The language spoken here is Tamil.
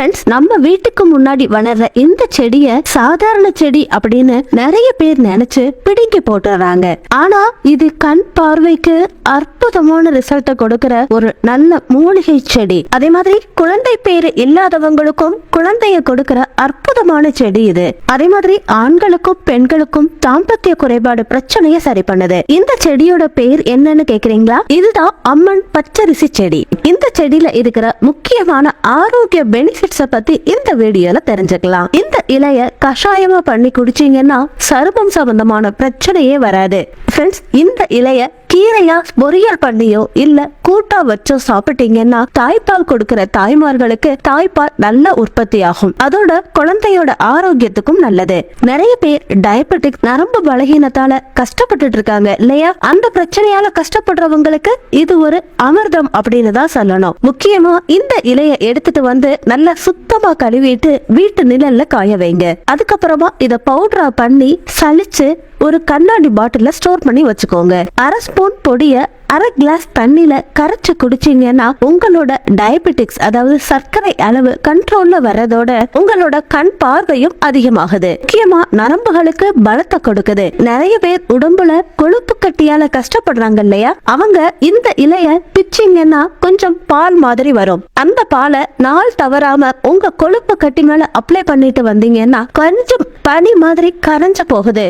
ஃப்ரெண்ட்ஸ் நம்ம வீட்டுக்கு முன்னாடி வளர்ற இந்த செடிய சாதாரண செடி அப்படின்னு நிறைய பேர் நினைச்சு பிடிக்கி போட்டுறாங்க. ஆனா இது கண் பார்வைக்கு அற்புதமான ரிசல்ட்டை கொடுக்கிற ஒரு நல்ல மூலிகை செடி. அதே மாதிரி குழந்தை பேரு இல்லாதவங்களுக்கும் குழந்தைய கொடுக்கிற அற்புதமான செடி இது. அதே மாதிரி ஆண்களுக்கும் பெண்களுக்கும் தாம்பத்திய குறைபாடு பிரச்சனையை சரி பண்ணுது. இந்த செடியோட பேர் என்னன்னு கேக்குறீங்களா? இதுதான் அம்மன் பச்சரிசி செடி. இந்த செடியில இருக்கிற முக்கியமான ஆரோக்கிய பெனிஃபிட்ஸ பத்தி இந்த வீடியோல தெரிஞ்சுக்கலாம். இந்த இலைய கஷாயமா பண்ணி குடிச்சீங்கன்னா சருமம் சம்பந்தமான பிரச்சனையே வராது. ஃப்ரெண்ட்ஸ் இந்த இலைய கீரையா பொரியல் பண்ணியோ இல்ல கூட்டா வச்சோ சாப்பிட்டீங்கன்னா தாய்ப்பால் கொடுக்கிற தாய்மார்களுக்கு தாய்ப்பால் நல்ல உற்பத்தி ஆகும் அதோட குழந்தையோட ஆரோக்கியத்துக்கும் நல்லது. நிறைய பேர் டயபெட்டிக் நரம்பு பலகீனத்தால கஷ்டப்பட்டுட்டு இருக்காங்க இல்லையா? அந்த பிரச்சனையால கஷ்டப்படுறவங்களுக்கு இது ஒரு அமிர்தம் அப்படின்னு தான் சொல்லணும். முக்கியமா இந்த இலைய எடுத்துட்டு வந்து நல்லா சுத்தமா கழுவிட்டு வீட்டு நிழல்ல காய வைங்க. அதுக்கப்புறமா இத பவுடரா பண்ணி சளிச்சு ஒரு கண்ணாடி பாட்டில ஸ்டோர் பண்ணி வச்சுக்கோங்க. அரை ஸ்பூன் பொடிய அரை கிளாஸ் தண்ணியில கரைச்சு குடிச்சீங்கன்னா உங்களோட டயபெட்டிக்ஸ் அதாவது சர்க்கரை அளவு கண்ட்ரோல்ல வர்றதோட உங்களோட கண் பார்வையும் அதிகமாகுது. முக்கியமா நரம்புகளுக்கு பலத்தை கொடுக்குது. நிறைய பேர் உடம்புல கொழுப்பு கட்டியால கஷ்டப்படுறாங்க இல்லையா? அவங்க இந்த இலைய பிச்சிங்கன்னா கொஞ்சம் பால் மாதிரி வரும். அந்த பாலை நாள் தவறாம உங்க கொழுப்பு கட்டி மேல அப்ளை பண்ணிட்டு வந்தீங்கன்னா கொஞ்சம் பனி மாதிரி கரைஞ்ச போகுது.